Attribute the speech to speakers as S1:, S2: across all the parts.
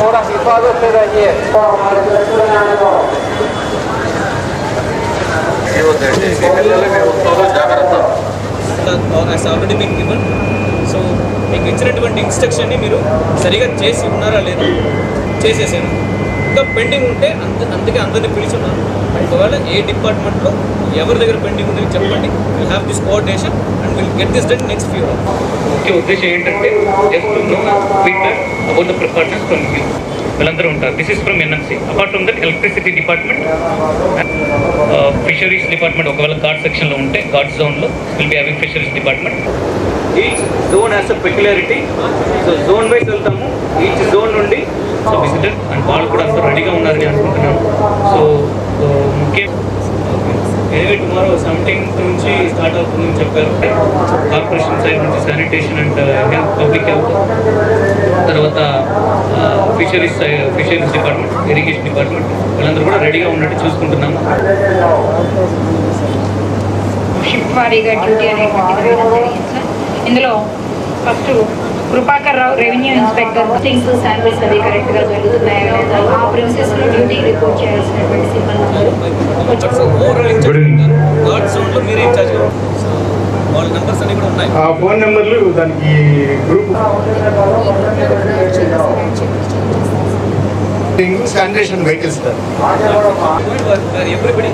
S1: orang hifadh
S2: bedanye already మీకు ఇవ్వండి so మీకు ఇచ్చినటువంటి ఇన్స్ట్రక్షన్ని మీరు సరిగా చేసి ఉన్నారా లేదా? చేసేసాను ఇంకా పెండింగ్ ఉంటే అంత అందుకే అందరినీ పిలుచున్నారు. ఒకవేళ ఏ డిపార్ట్మెంట్లో ఎవరి దగ్గర పెండింగ్ ఉంది చెప్పండి. Will have this coordination and will get this done next few ముఖ్య ఉద్దేశం ఏంటంటే just no feedback about the precautions from you వీళ్ళందరూ ఉంటారు. This is from NMC apart from that electricity department fisheries department ఒకవేళ God సెక్షన్లో ఉంటే God జోన్లో will be having fisheries department each zone has a peculiarity so zone wise వెళ్తాము. Each zone నుండి so visitor and వాళ్ళు కూడా అందరూ రెడీగా ఉన్నారని అనుకుంటున్నాను. సో uh, ముఖ్యం టుమారో సెవెంటీన్త్ నుంచి స్టార్ట్ అవుతుందని చెప్పారు. కార్పొరేషన్ సైడ్ నుంచి sanitation and health public health తర్వాత fisheries fisheries department irrigation department వాళ్ళందరూ కూడా రెడీగా ఉన్నట్టు చూసుకుంటున్నాము.
S3: షిఫ్ట్ వారీగా డ్యూటీ ఇందులో first Krupakar Rao revenue inspector things samples అవి కరెక్ట్గా జరుగుతున్నాయా లేదా ఆ ప్రిన్సెస్లో డ్యూటీ రిపోర్ట్ చేయాల్సినటువంటి సిబ్బంది
S4: ఆ ఫోన్ నెంబర్లు దానికి group sanitation vehicles sir
S2: everybody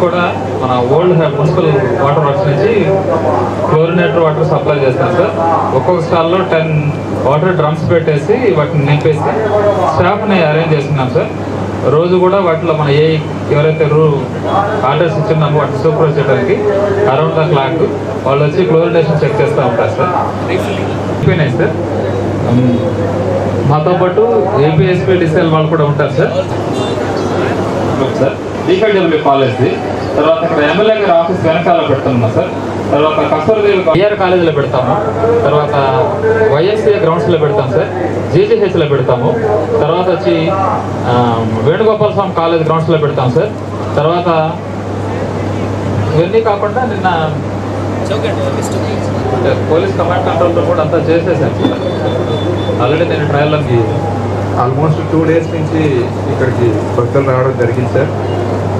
S5: కూడా మన ఓల్డ్ మున్సిపల్ వాటర్ వర్క్స్ నుంచి క్లోరినేటర్ వాటర్ సప్లై చేస్తాం సార్. ఒక్కొక్క స్టాల్లో టెన్ వాటర్ డ్రమ్స్ పెట్టేసి వాటిని నింపేసి స్టాఫ్ని అరేంజ్ చేస్తున్నాం సార్. రోజు కూడా వాటిలో మన ఏ ఎవరైతే రూ ఆర్డర్స్ ఇచ్చున్నామో వాటిని సూపర్వైజ్ చేయడానికి అరౌండ్ ద క్లాక్ వాళ్ళు వచ్చి క్లోరినేషన్ చెక్ చేస్తూ ఉంటారు సార్. అయిపోయినాయి సార్. మాతో పాటు ఏపీఎస్పీ డిసెల్ వాళ్ళు కూడా ఉంటారు సార్. Sir డిఫెక్డబ్ల్యూ policy. తర్వాత ఇక్కడ ఎమ్మెల్యే గారి ఆఫీస్ వెనకాల పెడుతున్నాం సార్. తర్వాత కస్తూరిదేవి బిఆర్ కాలేజీలో పెడతాము. తర్వాత వైఎస్సీ గ్రౌండ్స్లో పెడతాం సార్. జీజీహెచ్లో పెడతాము. తర్వాత వచ్చి వేణుగోపాల స్వామి కాలేజ్ గ్రౌండ్స్లో పెడతాం సార్. తర్వాత ఇవన్నీ కాకుండా నిన్న అంటే పోలీస్ కమాండ్ కంట్రోల్తో కూడా అంతా చేసేసాను సార్ ఆల్రెడీ నేను ట్రయల్లోకి
S4: ఆల్మోస్ట్ టూ డేస్ నుంచి ఇక్కడికి భక్తులు రావడం జరిగింది సార్.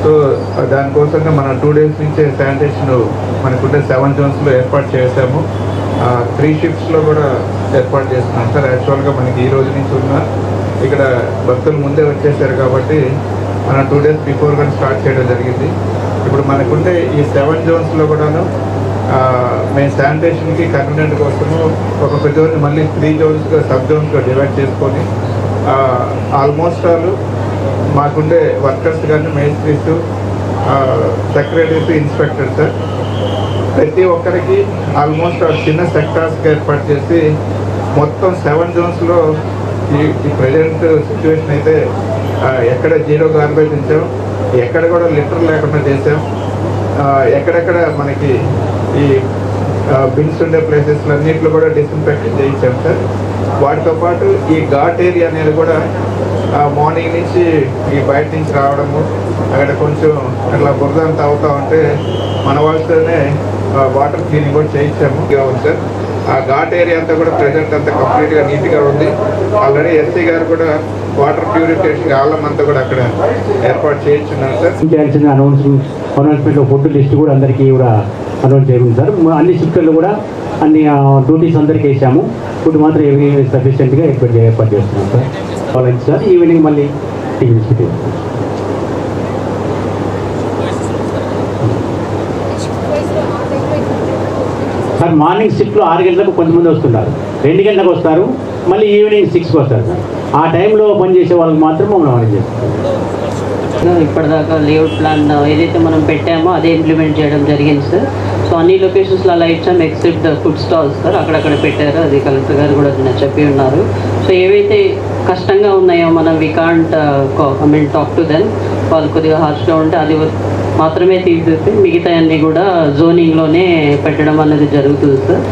S4: సో దానికోసంగా మనం టూ డేస్ నుంచే శానిటేషన్ మనకుంటే సెవెన్ జోన్స్లో ఏర్పాటు చేసాము త్రీ షిఫ్ట్స్లో కూడా ఏర్పాటు చేస్తున్నాం సార్. యాక్చువల్గా మనకి ఈ రోజు నుంచి ఉన్న ఇక్కడ భక్తులు ముందే వచ్చేసారు కాబట్టి మనం టూ డేస్ బిఫోర్ కానీ స్టార్ట్ చేయడం జరిగింది. ఇప్పుడు మనకుంటే ఈ సెవెన్ జోన్స్లో కూడాను మేము శానిటేషన్కి కన్వీనెంట్ కోసము ఒక ప్రతి మళ్ళీ త్రీ జోన్స్గా సబ్ జోన్స్గా డివైడ్ చేసుకొని ఆల్మోస్ట్ ఆల్ మాకుండే వర్కర్స్ కానీ మేస్త్రీస్ సెక్రటరీస్ ఇన్స్పెక్టర్ సార్. ప్రతి ఒక్కరికి ఆల్మోస్ట్ చిన్న సెక్టార్స్కి ఏర్పాటు చేసి మొత్తం సెవెన్ జోన్స్లో ఈ ఈ ప్రజెంట్ సిచ్యువేషన్ అయితే ఎక్కడ జీరో గార్బేజ్ ఉంచాం ఎక్కడ కూడా లిటర్ లేకుండా చేసాం. ఎక్కడెక్కడ మనకి ఈ బిన్స్ ఉండే ప్లేసెస్లో అన్నింటిలో కూడా డిస్ఇన్ఫెక్షన్ చేయించాం సార్. వాటితో పాటు ఈ ఘాట్ ఏరియా అనేది కూడా మార్నింగ్ నుంచి ఈ బయట నుంచి రావడము అక్కడ కొంచెం అట్లా బురద అంతా అవుతా ఉంటే మన వాళ్ళతోనే వాటర్ క్లీనింగ్ కూడా చేయించాము. సార్ ఆ ఘాట్ ఏరియా అంతా కూడా ప్రజెంట్ అంతా కంప్లీట్గా నీట్గా ఉంది. ఆల్రెడీ ఎస్సీ గారు కూడా వాటర్ ప్యూరిఫికేషన్ ఆలం అంతా కూడా అక్కడ ఏర్పాటు చేయించున్నాను సార్
S6: చేయాల్సిన అనౌన్స్ అనౌన్స్మెంట్ ఫుడ్ లిస్ట్ కూడా అందరికీ కూడా అనౌన్స్ చేయండి సార్ అన్ని షిఫ్ట్లలో కూడా అన్ని డ్యూటీస్ అందరికీ వేసాము. ఫుడ్ మాత్రం ఏవి సఫిషియెంట్గా ఏర్పాటు ఏర్పాటు చేస్తున్నాం సార్ వాళ్ళకి సార్ ఈవినింగ్ మళ్ళీ. టీవీ సార్ మార్నింగ్ షిఫ్ట్లో ఆరు గంటలకు కొంతమంది వస్తున్నారు రెండు గంటలకు వస్తారు మళ్ళీ ఈవినింగ్ సిక్స్కి వస్తారు సార్. ఆ టైంలో పనిచేసే వాళ్ళకి మాత్రం మనం అరేంజ్ చేస్తాం.
S7: ఇప్పటిదాకా లేఅవుట్ ప్లాన్ ఏదైతే మనం పెట్టామో అదే ఇంప్లిమెంట్ చేయడం జరిగింది సార్. సో అన్ని లొకేషన్స్లో అలా ఇచ్చాం except the food stalls sir. అక్కడక్కడ పెట్టారు. అది కలెక్టర్ గారు కూడా చెప్పి ఉన్నారు. సో ఏవైతే కష్టంగా ఉన్నాయో మనం we can't I mean talk to then వాళ్ళు కొద్దిగా హార్ష్గా ఉంటే అది మాత్రమే తీసేసి మిగతాయన్నీ కూడా జోనింగ్లోనే పెట్టడం అనేది జరుగుతుంది సార్.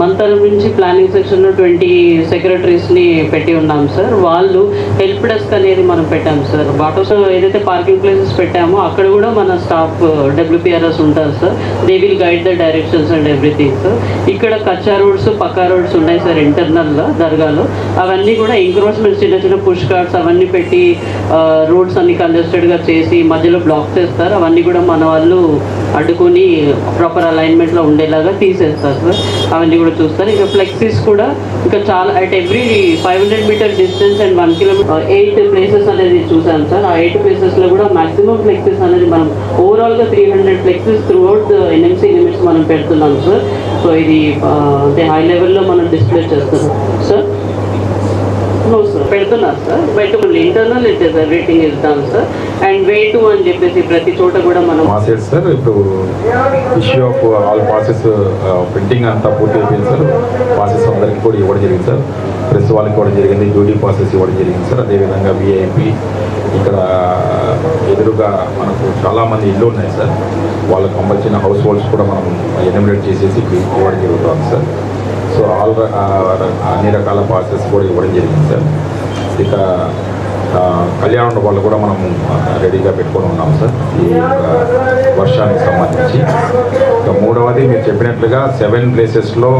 S7: మన తరపు నుంచి ప్లానింగ్ సెక్షన్లో ట్వంటీ సెక్రటరీస్ని పెట్టి ఉన్నాం సార్. వాళ్ళు హెల్ప్ డెస్క్ అనేది మనం పెట్టాం సార్. బాటోస్ ఏదైతే పార్కింగ్ ప్లేసెస్ పెట్టామో అక్కడ కూడా మన స్టాఫ్ డబ్ల్యూపీఆర్ఎస్ ఉంటారు sir. They will guide the directions and everything sir. ఇక్కడ కచ్చా రోడ్స్ పక్కా రోడ్స్ ఉన్నాయి సార్ ఇంటర్నల్గా దర్గాలో. అవన్నీ కూడా ఎంక్రోచ్మెంట్స్ చిన్న చిన్న పుష్ కార్డ్స్ అవన్నీ పెట్టి రోడ్స్ అన్ని కంజెస్టెడ్గా చేసి మధ్యలో బ్లాక్ చేస్తారు. అవన్నీ కూడా మన వాళ్ళు అడ్డుకొని ప్రాపర్ అలైన్మెంట్లో ఉండేలాగా తీసేస్తారు సార్. అవన్నీ కూడా చూస్తారు. ఇంకా ఫ్లెక్సీస్ కూడా ఇంకా చాలా at every five hundred metre distance and one kilometre eight places అనేది చూసాను సార్. ఆ ఎయిట్ ప్లేసెస్లో కూడా మాక్సిమం ఫ్లెక్సీస్ అనేది మనం ఓవరాల్గా three hundred flexies throughout NMC limits మనం పెడుతున్నాం సార్. సో ఇది అంటే హై లెవెల్లో మనం డిస్ప్లే చేస్తున్నాం సార్. నో సార్ పెడుతున్నారు సార్ బయట ఇంటర్నల్ అయితే sir rating is sir and way to అని చెప్పేసి ప్రతి చోట కూడా మనం
S1: పాసెస్ సార్ ఇప్పుడు issue of all process printing అంతా పూర్తి అయిపోయింది సార్ పాసెస్ అందరికీ కూడా ఇవ్వడం జరిగింది సార్ ప్రెస్ వాళ్ళకి ఇవ్వడం జరిగింది డ్యూటీ పాసెస్ ఇవ్వడం జరిగింది సార్ అదేవిధంగా విఐపి ఇక్కడ uh, ఎదురుగా మనకు చాలామంది ఇల్లు ఉన్నాయి సార్ వాళ్ళకి సంబంధించిన హౌస్ హోల్డ్స్ కూడా మనం ఎనిమినేట్ చేసేసి ఇవ్వడం జరుగుతుంది సార్ సో ఆల్ అన్ని రకాల పాసెస్ కూడా ఇవ్వడం జరిగింది సార్. ఇక కళ్యాణ వాళ్ళు కూడా మనం రెడీగా పెట్టుకొని ఉన్నాం సార్. ఈ వర్షానికి సంబంధించి. ఇక మూడవది మీరు చెప్పినట్లుగా సెవెన్ ప్లేసెస్లో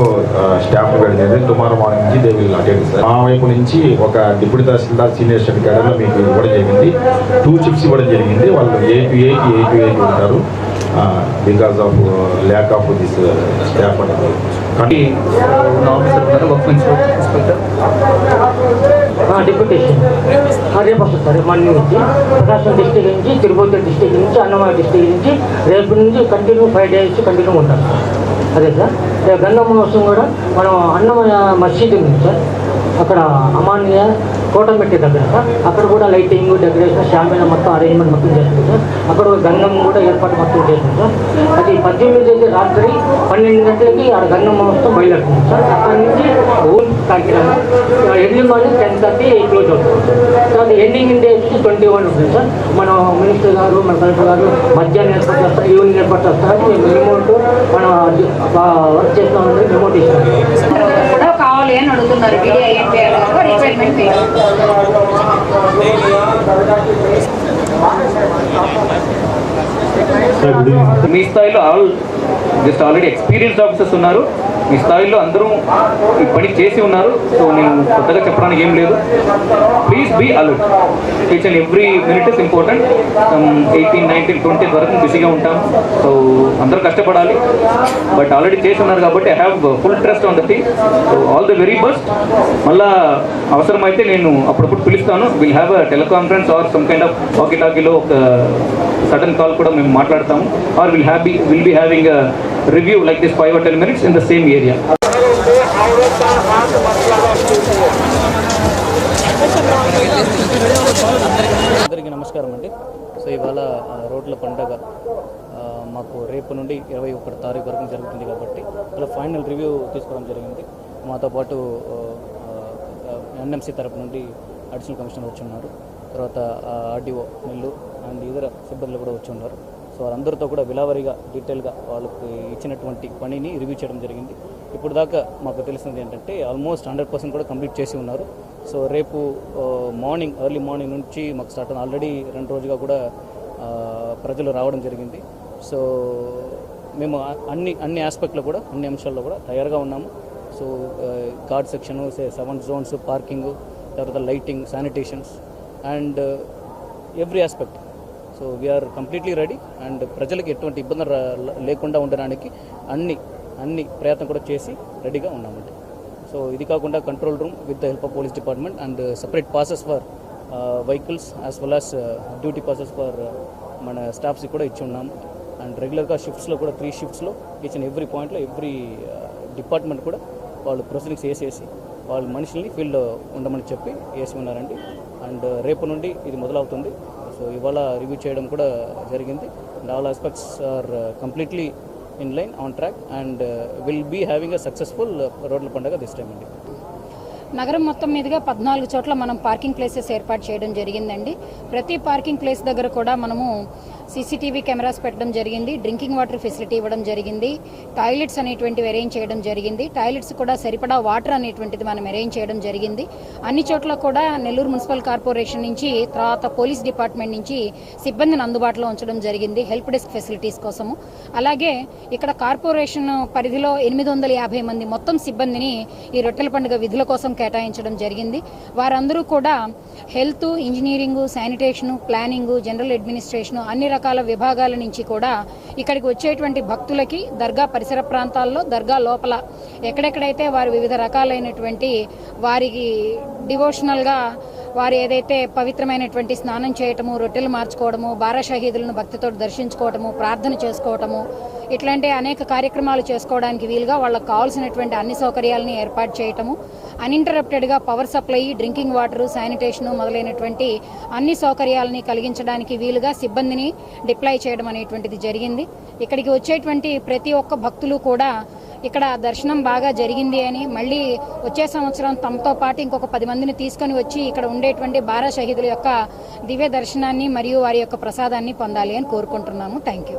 S1: స్టాఫ్ పెడితే టుమారో మార్నింగ్ నుంచి దే విల్ అటెండ్ సార్. మా వైపు నుంచి ఒక డిప్యూటీ తహసీల్దార్ సీనియర్ స్టడీ మీకు ఇవ్వడం జరిగింది. టూ చిప్స్ ఇవ్వడం జరిగింది. వాళ్ళు ఏ టు ఏకి ఏ టు ఏకి ఉంటారు. Because of lack of this staff అనేది కానీ
S8: డిప్యూటేషన్ రేపు వస్తుంది సార్ మార్నింగ్ నుంచి ప్రకాశం డిస్టిక్ నుంచి తిరుపతి డిస్టిక్ నుంచి అన్నమయ్య డిస్టిక్ నుంచి రేపు నుంచి కంటిన్యూ ఫైవ్ డేస్ కంటిన్యూ ఉంటాం సార్. అదే సార్. రేపు మహోత్సవం కూడా మనం అన్నమయ్య మసీద్ ఉంది సార్. అక్కడ అమాన్య కోటమెట్టి దగ్గర సార్. అక్కడ కూడా లైటింగ్ డెకరేషన్ షామిన మొత్తం అరేంజ్మెంట్ మొత్తం చేస్తుంది సార్. అక్కడ ఒక గంగం కూడా ఏర్పాటు మొత్తం చేస్తుంది సార్. అది పద్దెనిమిది తేదీ రాత్రి పన్నెండు గంటలకి ఆ గంగం మొత్తం బయలుదేరుతుంది సార్. అక్కడి నుంచి own Kakinada early morning ten thirty close అవుతుంది సార్. తర్వాత ఎండింగ్ ఇండే వచ్చి ట్వంటీ వన్ ఉంటుంది సార్. మన మినిస్టర్ గారు మన కలెక్టర్ గారు మధ్యాహ్నం ఏర్పాటు చేస్తారు ఈవినింగ్ ఏర్పాటు చేస్తారు. రిమోట్ మనం వర్క్ చేస్తామని రిమోట్ ఇస్తాం.
S3: కూడా కావాలి అని అడుగుతున్నారు డిఐఎన్పిఆర్ గారు రిక్వైర్మెంట్
S2: మీ స్థాయిలో all just already experience officers ఉన్నారు. మీ స్థాయిలో అందరూ ఈ పని చేసి ఉన్నారు. సో నేను కొత్తగా చెప్పడానికి ఏం లేదు. Please be alert each and every minute is important eighteen nineteen twenty వరకు బిజీగా ఉంటాం. సో అందరూ కష్టపడాలి. బట్ ఆల్రెడీ చేసి ఉన్నారు కాబట్టి I have full trust on the so all the very best మళ్ళా అవసరమైతే నేను అప్పుడప్పుడు పిలుస్తాను. Will have a teleconference or some kind of hockey టాకీలో ఒక సడన్ కాల్ కూడా మేము మాట్లాడతాము. Or will happy will be having review like this five or ten minutes in the same area.
S9: అందరికీ నమస్కారం అండి. సో ఇవాళ రోడ్ల పండగ మాకు రేపు నుండి ఇరవై ఒకటి తారీఖు వరకు జరుగుతుంది కాబట్టి ఇలా ఫైనల్ రివ్యూ తీసుకోవడం జరిగింది. మాతో పాటు ఎన్ఎంసీ తరపు నుండి అడిషనల్ కమిషనర్ వచ్చి ఉన్నారు. తర్వాత ఆర్డీఓ నెల్లూరు అండ్ ఇతర సిబ్బందులు కూడా వచ్చి ఉన్నారు. సో వాళ్ళందరితో కూడా విలావరిగా డీటెయిల్గా వాళ్ళకి ఇచ్చినటువంటి పనిని రివ్యూ చేయడం జరిగింది. ఇప్పుడు దాకా మాకు తెలిసింది ఏంటంటే ఆల్మోస్ట్ హండ్రెడ్ పర్సెంట్ కూడా కంప్లీట్ చేసి ఉన్నారు. సో రేపు మార్నింగ్ ఎర్లీ మార్నింగ్ నుంచి మాకు స్టార్ట్ ఆల్రెడీ రెండు రోజుగా కూడా ప్రజలు రావడం జరిగింది. సో మేము అన్ని అన్ని ఆస్పెక్ట్లో కూడా అన్ని అంశాల్లో కూడా తయారుగా ఉన్నాము. So guard section seven zones parking తర్వాత lighting sanitations and every aspect so we are completely ready and ప్రజలకు ఎటువంటి ఇబ్బంది లేకుండా ఉండడానికి అన్ని అన్ని ప్రయత్నం కూడా చేసి రెడీగా ఉన్నామండి. సో ఇది కాకుండా control room with the help of police department and separate passes for vehicles as well as duty passes for మన స్టాఫ్స్కి కూడా ఇచ్చి ఉన్నాము అండ్ రెగ్యులర్గా షిఫ్ట్స్లో కూడా త్రీ షిఫ్ట్స్లో ఈచ్ అండ్ ఎవ్రీ పాయింట్లో ఎవ్రీ డిపార్ట్మెంట్ కూడా వాళ్ళు ప్రొసీడింగ్స్ వేసేసి వాళ్ళ మనుషుల్ని ఫీల్డ్లో ఉండమని చెప్పి వేసి ఉన్నారండి. అండ్ uh, రేపు నుండి ఇది మొదలవుతుంది. సో ఇవాళ రివ్యూ చేయడం కూడా జరిగింది. And all aspects are completely in line on track and will be having a successful రోడ్ల పండుగ దిస్ టైం అండి
S10: నగరం మొత్తం మీదుగా పద్నాలుగు చోట్ల మనం పార్కింగ్ ప్లేసెస్ ఏర్పాటు చేయడం జరిగిందండి. ప్రతి పార్కింగ్ ప్లేస్ దగ్గర కూడా మనము సీసీటీవీ కెమెరాస్ పెట్టడం జరిగింది డ్రింకింగ్ వాటర్ ఫెసిలిటీ ఇవ్వడం జరిగింది టాయిలెట్స్ అనేటువంటివి అరేంజ్ చేయడం జరిగింది టాయిలెట్స్ కూడా సరిపడా వాటర్ అనేటువంటిది మనం అరేంజ్ చేయడం జరిగింది. అన్ని చోట్ల కూడా నెల్లూరు మున్సిపల్ కార్పొరేషన్ నుంచి తర్వాత పోలీస్ డిపార్ట్మెంట్ నుంచి సిబ్బందిని అందుబాటులో ఉంచడం జరిగింది హెల్ప్ డెస్క్ ఫెసిలిటీస్ కోసము. అలాగే ఇక్కడ కార్పొరేషన్ పరిధిలో ఎనిమిది వందల యాభై మంది మొత్తం సిబ్బందిని ఈ రొట్టెల పండుగ విధుల కోసం కేటాయించడం జరిగింది. వారందరూ కూడా health engineering sanitation planning general administration అన్ని రకాల విభాగాల నుంచి కూడా ఇక్కడికి వచ్చేటువంటి భక్తులకి దర్గా పరిసర ప్రాంతాల్లో దర్గా లోపల ఎక్కడెక్కడైతే వారు వివిధ రకాలైనటువంటి వారికి డివోషనల్గా వారు ఏదైతే పవిత్రమైనటువంటి స్నానం చేయటము రొట్టెలు మార్చుకోవడము బారా షహీదులను భక్తితో దర్శించుకోవటము ప్రార్థన చేసుకోవటము ఇట్లాంటి అనేక కార్యక్రమాలు చేసుకోవడానికి వీలుగా వాళ్ళకి కావాల్సినటువంటి అన్ని సౌకర్యాలని ఏర్పాటు చేయటము అన్ఇంటరప్టెడ్గా power supply drinking water sanitation మొదలైనటువంటి అన్ని సౌకర్యాలని కలిగించడానికి వీలుగా సిబ్బందిని డిప్లాయ్ చేయడం అనేటువంటిది జరిగింది. ఇక్కడికి వచ్చేటువంటి ప్రతి ఒక్క భక్తులు కూడా ఇక్కడ దర్శనం బాగా జరిగింది అని మళ్ళీ వచ్చే సంవత్సరం తమతో పాటు ఇంకొక పది మందిని తీసుకొని వచ్చి ఇక్కడ ఉండేటువంటి బారా షహీదుల యొక్క దివ్య దర్శనాన్ని మరియు వారి యొక్క ప్రసాదాన్ని పొందాలి అని కోరుకుంటున్నాము. Thank you